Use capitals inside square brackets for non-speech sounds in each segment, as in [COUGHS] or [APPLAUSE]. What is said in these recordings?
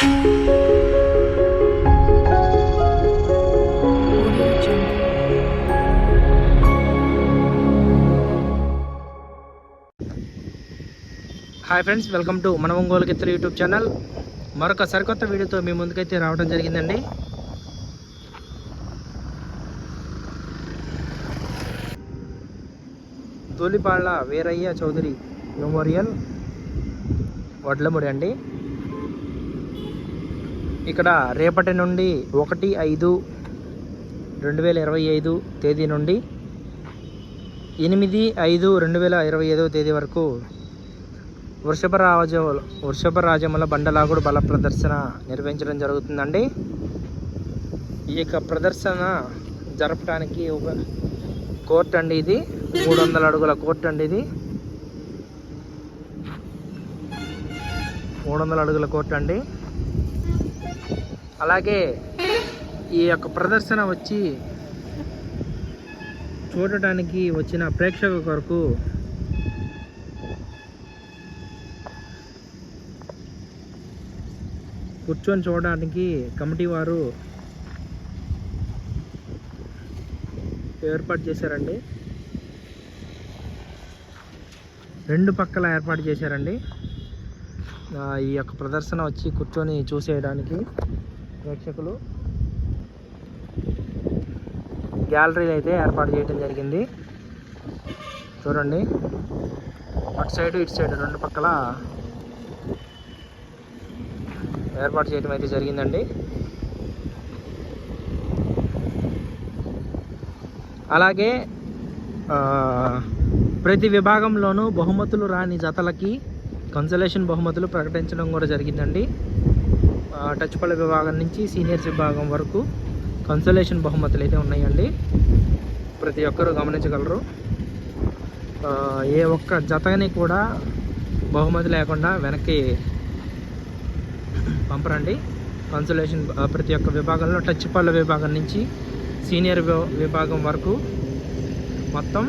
Hi friends welcome to మన ఒంగోలు గిత్తలు YouTube channel. మరొక సరికొత్త వీడియోతో మీ ముందుకైతే రావడం జరిగిందండి. తూలిపాళ్ళ వీరయ్య చౌదరి మెమోరియల్ వడ్లముడి అండి. ఇక్కడ రేపటి నుండి ఒకటి ఐదు రెండు వేల ఇరవై ఐదు తేదీ నుండి ఎనిమిది ఐదు రెండు వేల ఇరవై ఐదవ తేదీ వరకు వృషభ రాజ వృషభ రాజముల బండలాగుడు బల ప్రదర్శన నిర్వహించడం జరుగుతుందండి. ఈ యొక్క ప్రదర్శన జరపడానికి ఒక కోర్ట్ అండి ఇది. మూడు వందల అడుగుల కోర్ట్ అండి ఇది. మూడు వందల అడుగుల కోర్ట్ అండి. అలాగే ఈ యొక్క ప్రదర్శన వచ్చి చూడటానికి వచ్చిన ప్రేక్షకుల కొరకు కూర్చొని చూడడానికి కమిటీ వారు ఏర్పాటు చేశారండి. రెండు పక్కల ఏర్పాటు చేశారండి. ఈ యొక్క ప్రదర్శన వచ్చి కూర్చొని చూసేయడానికి ప్రేక్షకులు. గ్యాలరీలు అయితే ఏర్పాటు చేయడం జరిగింది. చూడండి. అటు సైడ్ ఇటు సైడ్ రెండు పక్కల ఏర్పాటు చేయడం అయితే జరిగిందండి. అలాగే ప్రతి విభాగంలోనూ బహుమతులు రాని జతలకి కన్సలేషన్ బహుమతులు ప్రకటించడం కూడా జరిగిందండి. టచ్ పళ్ళ విభాగం నుంచి సీనియర్స్ విభాగం వరకు కన్సలేషన్ బహుమతులు అయితే ఉన్నాయండి. ప్రతి ఒక్కరూ గమనించగలరు. ఏ ఒక్క జతని కూడా బహుమతి లేకుండా వెనక్కి పంపరండి. కన్సలేషన్ ప్రతి ఒక్క విభాగంలో టచ్ పళ్ళ విభాగం నుంచి సీనియర్ విభాగం వరకు మొత్తం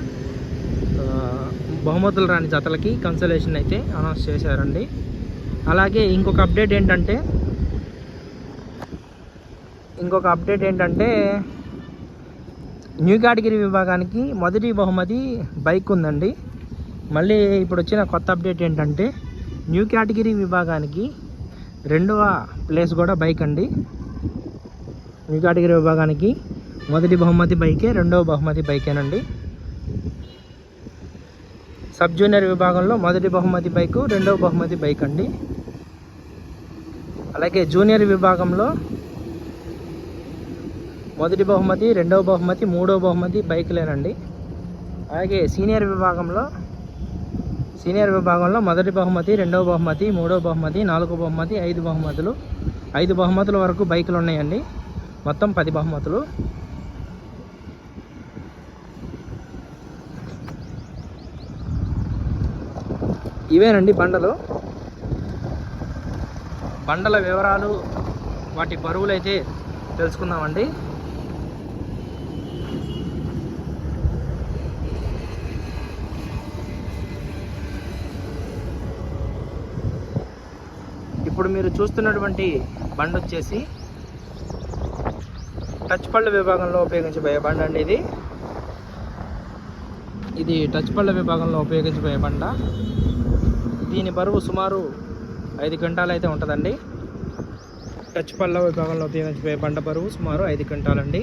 బహుమతులు రాని జతలకి కన్సలేషన్ అయితే అనౌన్స్ చేశారండి. అలాగే ఇంకొక అప్డేట్ ఏంటంటే ఇంకొక అప్డేట్ ఏంటంటే న్యూ కేటగిరీ విభాగానికి మొదటి బహుమతి బైక్ ఉందండి. మళ్ళీ ఇప్పుడు వచ్చిన కొత్త అప్డేట్ ఏంటంటే న్యూ కేటగిరీ విభాగానికి రెండవ ప్లేస్ కూడా బైక్ అండి. న్యూ కేటగిరీ విభాగానికి మొదటి బహుమతి బైకే రెండవ బహుమతి బైకేనండి సబ్ జూనియర్ విభాగంలో మొదటి బహుమతి బైకు రెండవ బహుమతి బైక్ అండి. అలాగే జూనియర్ విభాగంలో మొదటి బహుమతి రెండవ బహుమతి మూడవ బహుమతి బైక్లేనండి. అలాగే సీనియర్ విభాగంలో సీనియర్ విభాగంలో మొదటి బహుమతి రెండవ బహుమతి మూడవ బహుమతి నాలుగో బహుమతి ఐదు బహుమతులు. ఐదు బహుమతుల వరకు బైకులు ఉన్నాయండి మొత్తం పది బహుమతులు. ఇవేనండి బండలు. బండల వివరాలు వాటి బరువులు అయితే తెలుసుకుందామండి. ఇప్పుడు మీరు చూస్తున్నటువంటి బండి వచ్చేసి టచ్ పళ్ళ విభాగంలో ఉపయోగించబోయే బండి అండి ఇది. ఇది టచ్ పళ్ళ విభాగంలో ఉపయోగించబోయే బండ. దీని బరువు సుమారు ఐదు గంటలు అయితే ఉంటుందండి. టచ్ పళ్ళ విభాగంలో ఉపయోగించబోయే బండ బరువు సుమారు ఐదు గంటలండి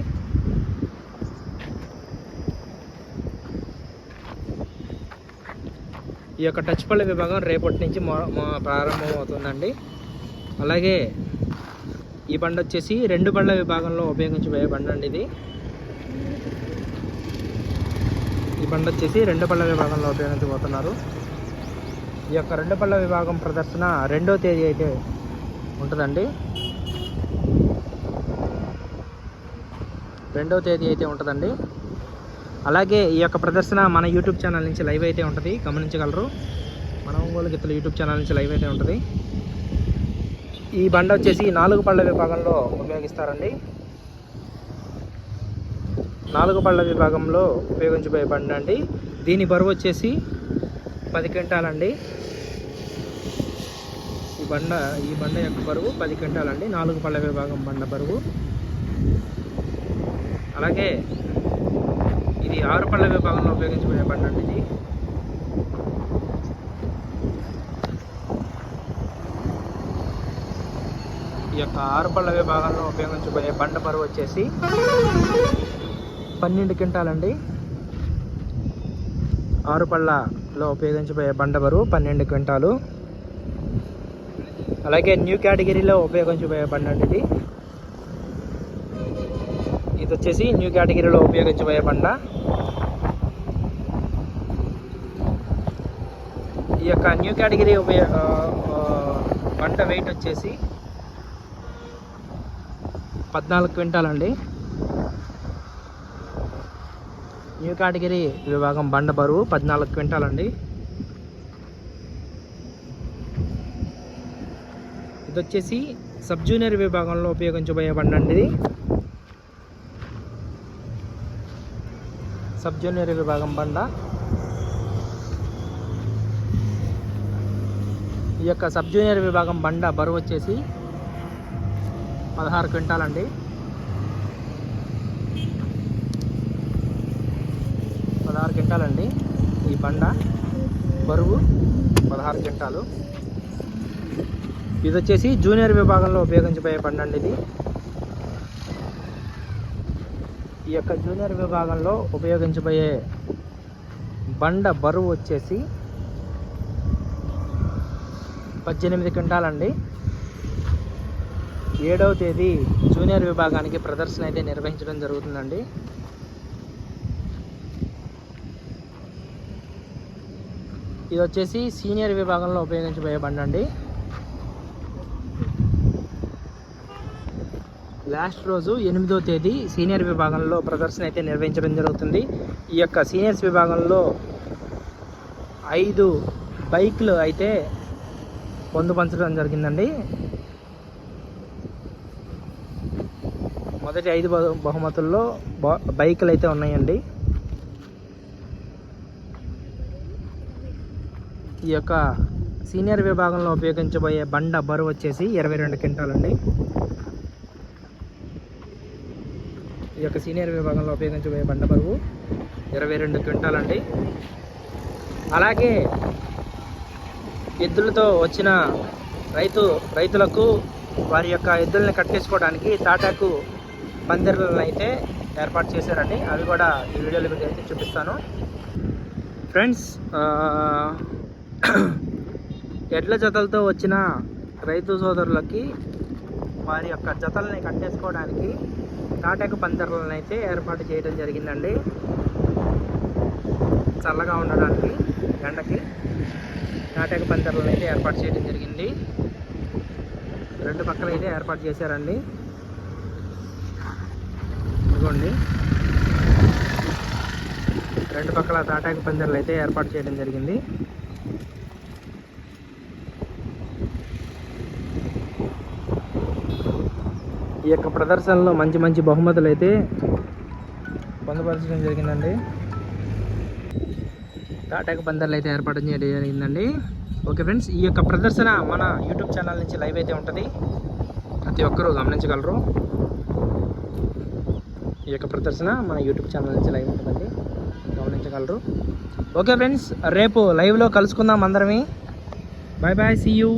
ఈ యొక్క టచ్ పళ్ళ విభాగం రేపటి నుంచి ప్రారంభం అవుతుందండి అలాగే ఈ బండ వచ్చేసి రెండు బండ్ల విభాగంలో ఉపయోగించబోయే బండి అండి ఇది. ఈ బండ వచ్చేసి రెండు పళ్ళ విభాగంలో ఉపయోగించబోతున్నారు. ఈ యొక్క రెండు పళ్ళ విభాగం ప్రదర్శన రెండో తేదీ అయితే ఉంటుందండి. రెండో తేదీ అయితే ఉంటుందండి. అలాగే ఈ యొక్క ప్రదర్శన మన యూట్యూబ్ ఛానల్ నుంచి లైవ్ అయితే ఉంటుంది. గమనించగలరు. మన ఒంగోలు గిత్తలు యూట్యూబ్ ఛానల్ నుంచి లైవ్ అయితే ఉంటుంది. ఈ బండ వచ్చేసి నాలుగు పళ్ళ విభాగంలో ఉపయోగిస్తారండి. నాలుగు పళ్ళ విభాగంలో ఉపయోగించబోయే బండి అండి. దీని బరువు వచ్చేసి పది క్వింటాలండి. ఈ బండ ఈ బండ యొక్క బరువు పది క్వింటాలండి. నాలుగు పళ్ళ విభాగం బండ బరువు. అలాగే ఇది ఆరు పళ్ళ విభాగంలో ఉపయోగించబోయే బండి అండి ఇది. ఆరుపళ్ళ విభాగంలో ఉపయోగించబోయే బండ బరువు వచ్చేసి పన్నెండు క్వింటాలండి. ఆరుపళ్ళలో ఉపయోగించబోయే బండ బరువు పన్నెండు క్వింటాలు. అలాగే న్యూ కేటగిరీలో ఉపయోగించబోయే బండి అండి ఇది. ఇది వచ్చేసి న్యూ కేటగిరీలో ఉపయోగించబోయే బండ. ఈ యొక్క న్యూ కేటగిరీ ఉపయోగ ఆ, బండ వెయిట్ వచ్చేసి పద్నాలుగు క్వింటాలండి. న్యూ కేటగిరీ విభాగం బండ బరువు పద్నాలుగు క్వింటాలండి. ఇది వచ్చేసి సబ్ జూనియర్ విభాగంలో ఉపయోగించబోయే బండి అండి ఇది సబ్ జూనియర్ విభాగం బండ. ఈ యొక్క సబ్ జూనియర్ విభాగం బండ బరువు వచ్చేసి పదహారు క్వింటాలండి. పదహారు క్వింటాలండి. ఈ బండ బరువు పదహారు క్వింటాలు. ఇది వచ్చేసి జూనియర్ విభాగంలో ఉపయోగించబోయే బండి అండి ఇది. ఈ యొక్క జూనియర్ విభాగంలో ఉపయోగించబోయే బండ బరువు వచ్చేసి పద్దెనిమిది క్వింటాలండి. ఏడవ తేదీ జూనియర్ విభాగానికి ప్రదర్శన అయితే నిర్వహించడం జరుగుతుందండి. ఇది వచ్చేసి సీనియర్ విభాగంలో ఉపయోగించబోయే బండి అండి. లాస్ట్ రోజు ఎనిమిదో తేదీ సీనియర్ విభాగంలో ప్రదర్శన అయితే నిర్వహించడం జరుగుతుంది. ఈ యొక్క సీనియర్స్ విభాగంలో ఐదు బైక్లు అయితే పొందుపరచడం జరిగిందండి. మొదటి ఐదు బహుమతుల్లో బ- బైకులు అయితే ఉన్నాయండి. ఈ యొక్క సీనియర్ విభాగంలో ఉపయోగించబోయే బండ బరువు వచ్చేసి ఇరవై రెండు క్వింటాలండి. ఈ యొక్క సీనియర్ విభాగంలో ఉపయోగించబోయే బండ బరువు ఇరవై రెండు క్వింటాలండి. అలాగే ఎద్దులతో వచ్చిన రైతు రైతులకు వారి యొక్క ఎద్దుల్ని కట్టేసుకోవడానికి తాటాకు పందిర్లను అయితే ఏర్పాటు చేశారండి. అవి కూడా ఈ వీడియోలో మీకు అయితే చూపిస్తాను. ఫ్రెండ్స్ [COUGHS] ఎడ్ల జతలతో వచ్చిన రైతు సోదరులకి వారి యొక్క జతల్ని కట్టేసుకోవడానికి తాటాకు పందిర్లను అయితే ఏర్పాటు చేయడం జరిగిందండి. చల్లగా ఉండడానికి ఎండకి తాటాకు పందిర్లను అయితే ఏర్పాటు చేయడం జరిగింది. రెండు పక్కల అయితే ఏర్పాటు చేశారండి. ఇదిగోండి రెండు పక్కల తాటాకు పందిర్లు అయితే ఏర్పాటు చేయడం జరిగింది. ఈ యొక్క ప్రదర్శనలో మంచి మంచి బహుమతులు అయితే పొందుపరచడం జరిగిందండి. తాటాకు పందిర్లు అయితే ఏర్పాటు చేయడం జరిగిందండి. ఓకే ఫ్రెండ్స్ ఈ యొక్క ప్రదర్శన మన యూట్యూబ్ ఛానల్ నుంచి లైవ్ అయితే ఉంటుంది. ప్రతి ఒక్కరూ గమనించగలరు. ఈ యొక్క ప్రదర్శన మన యూట్యూబ్ ఛానల్ నుంచి లైవ్ ఉంటుందండి. గమనించగలరు. ఓకే ఫ్రెండ్స్ రేపు లైవ్లో కలుసుకుందాం అందరమే. Bye bye see you